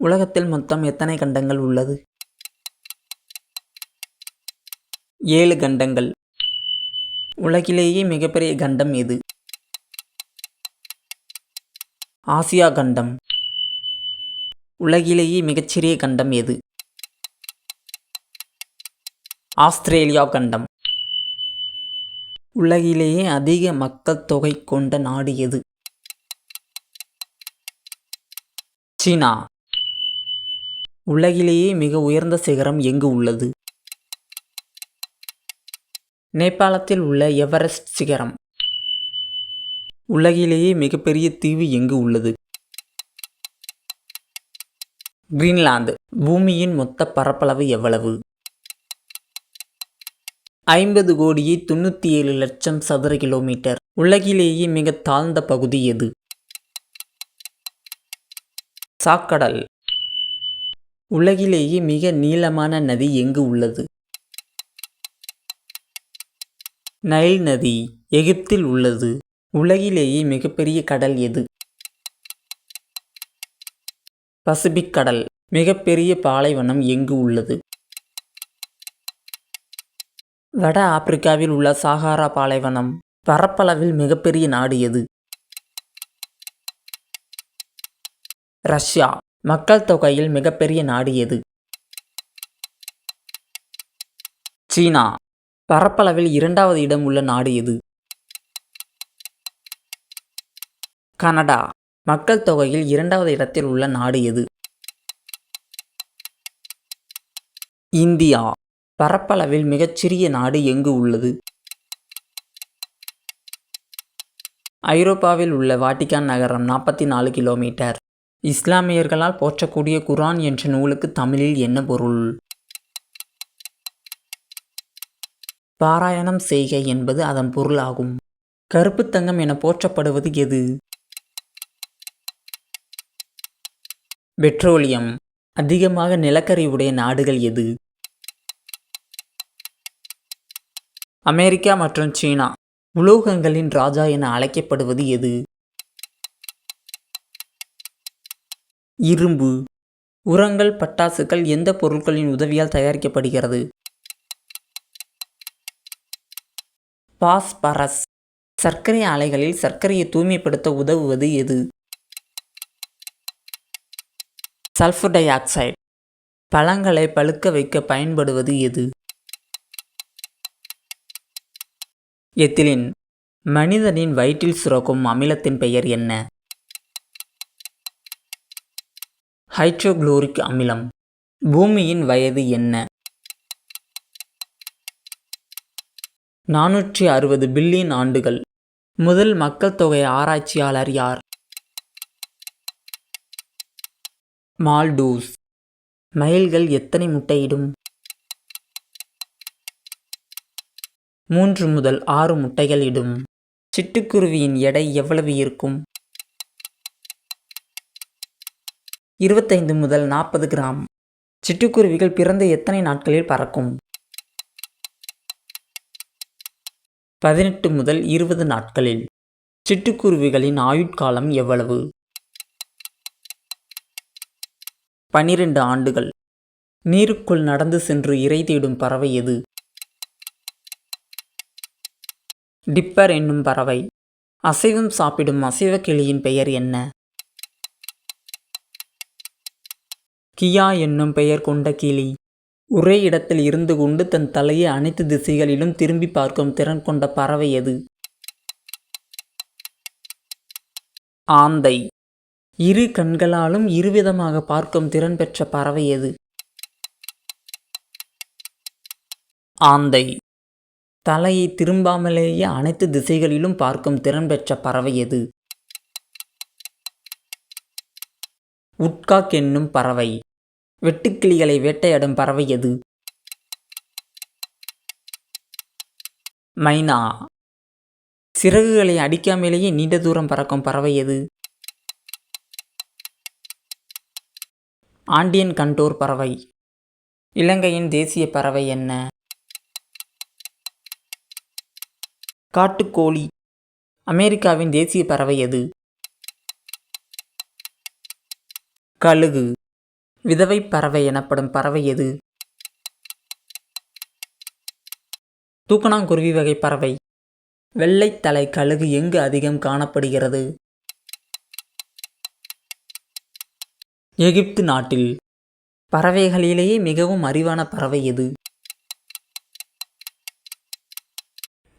உலகத்தில் மொத்தம் எத்தனை கண்டங்கள் உள்ளது? ஏழு கண்டங்கள். உலகிலேயே மிகப்பெரிய கண்டம் எது? ஆசியா கண்டம். உலகிலேயே மிகச்சிறிய கண்டம் எது? ஆஸ்திரேலியா கண்டம். உலகிலேயே அதிக மக்கள் தொகை கொண்ட நாடு எது? சீனா. உலகிலேயே மிக உயர்ந்த சிகரம் எங்கு உள்ளது? நேபாளத்தில் உள்ள எவரெஸ்ட் சிகரம். உலகிலேயே மிகப்பெரிய தீவு எங்கு உள்ளது? கிரீன்லாந்து. பூமியின் மொத்த பரப்பளவு எவ்வளவு? ஐம்பது கோடியே தொண்ணூற்றி ஏழு லட்சம் சதுர கிலோமீட்டர். உலகிலேயே மிக தாழ்ந்த பகுதி எது? சாக்கடல். உலகிலேயே மிக நீளமான நதி எங்கு உள்ளது? நைல் நதி எகிப்தில் உள்ளது. உலகிலேயே மிகப்பெரிய கடல் எது? பசிபிக் கடல். மிகப்பெரிய பாலைவனம் எங்கு உள்ளது? வட ஆப்பிரிக்காவில் உள்ள சாகாரா பாலைவனம். பரப்பளவில் மிகப்பெரிய நாடு எது? ரஷ்யா. மக்கள் தொகையில் மிகப்பெரிய நாடு எது? சீனா. பரப்பளவில் இரண்டாவது இடம் உள்ள நாடு எது? கனடா. மக்கள் தொகையில் இரண்டாவது இடத்தில் உள்ள நாடு எது? இந்தியா. பரப்பளவில் மிகச்சிறிய நாடு எங்கு உள்ளது? ஐரோப்பாவில் உள்ள வாட்டிகான் நகரம் நாற்பத்தி நாலு கிலோமீட்டர். இஸ்லாமியர்களால் போற்றக்கூடிய குரான் என்ற நூலுக்கு தமிழில் என்ன பொருள்? பாராயணம் செய்க என்பது அதன் பொருளாகும். கருப்பு தங்கம் என போற்றப்படுவது எது? பெட்ரோலியம். அதிகமாக நிலக்கரி உடைய நாடுகள் எது? அமெரிக்கா மற்றும் சீனா. உலோகங்களின் ராஜா என அழைக்கப்படுவது எது? இரும்பு. உரங்கள் பட்டாசுகள் எந்த பொருட்களின் உதவியால் தயாரிக்கப்படுகிறது? பாஸ்பரஸ். சர்க்கரை ஆலைகளில் சர்க்கரையை தூய்மைப்படுத்த உதவுவது எது? Sulphur dioxide. பழங்களை பழுக்க வைக்க பயன்படுவது எது? எத்திலின். மனிதனின் வயிற்றில் சுரக்கும் அமிலத்தின் பெயர் என்ன? ஹைட்ரோகுளோரிக் அமிலம். பூமியின் வயது என்ன? நானூற்றி அறுபது பில்லியன் ஆண்டுகள். முதல் மக்கள் தொகை ஆராய்ச்சியாளர் யார்? மால்டூஸ். மயில்கள் எத்தனை முட்டையிடும்? மூன்று முதல் ஆறு முட்டைகள் இடும். சிட்டுக்குருவியின் எடை எவ்வளவு இருக்கும்? இருபத்தைந்து முதல் நாற்பது கிராம். சிட்டுக்குருவிகள் பிறந்த எத்தனை நாட்களில் பறக்கும்? பதினெட்டு முதல் இருபது நாட்களில். சிட்டுக்குருவிகளின் ஆயுட்காலம் எவ்வளவு? பனிரெண்டு ஆண்டுகள். நீருக்குள் நடந்து சென்று இறை தேடும் பறவை எது? டிப்பர் என்னும் பறவை. அசைவம் சாப்பிடும் அசைவ கிளியின் பெயர் என்ன? கியா என்னும் பெயர் கொண்ட கிளி. ஒரே இடத்தில் இருந்து கொண்டு தன் தலையை அனைத்து திசைகளிலும் திரும்பி பார்க்கும் திறன் கொண்ட பறவை எது? ஆந்தை. இரு கண்களாலும் இருவிதமாக பார்க்கும் திறன் பெற்ற பறவை எது? ஆந்தை. தலையை திரும்பாமலேயே அனைத்து திசைகளிலும் பார்க்கும் திறன் பெற்ற பறவை எது? உட்காக் என்னும் பறவை. வெட்டுக்கிளிகளை வேட்டையாடும் பறவை எது? மைனா. சிறகுகளை அடிக்காமலேயே நீண்ட தூரம் பறக்கும் பறவை எது? ஆண்டியன் கண்டோர் பறவை. இலங்கையின் தேசிய பறவை என்ன? காட்டுக்கோழி. அமெரிக்காவின் தேசிய பறவை எது? கழுகு. விதவை பறவை எனப்படும் பறவை எது? தூக்கணாங்குருவி வகை பறவை. வெள்ளைத்தலை கழுகு எங்கு அதிகம் காணப்படுகிறது? எகிப்து நாட்டில். பறவைகளிலேயே மிகவும் அறிவான பறவை எது?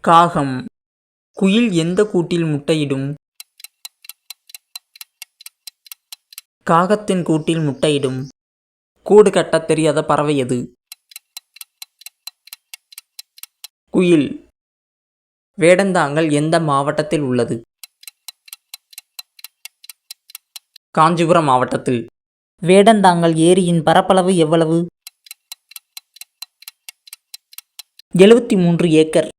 காகம். குயில் எந்த கூட்டில் முட்டையிடும்? காகத்தின் கூட்டில் முட்டையிடும். கூடு கட்டத் தெரியாத பறவை எது? குயில். வேடந்தாங்கல் எந்த மாவட்டத்தில் உள்ளது? காஞ்சிபுரம் மாவட்டத்தில். வேடந்தாங்கல் ஏரியின் பரப்பளவு எவ்வளவு? எழுபத்தி மூன்று ஏக்கர்.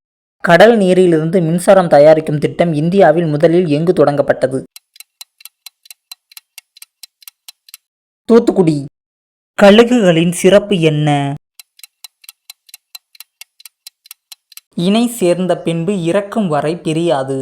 கடல் நீரிலிருந்து மின்சாரம் தயாரிக்கும் திட்டம் இந்தியாவில் முதலில் எங்கு தொடங்கப்பட்டது? தூத்துக்குடி. கழுகுகளின் சிறப்பு என்ன? இணை சேர்ந்த பின்பு இறக்கும் வரை பிரியாது.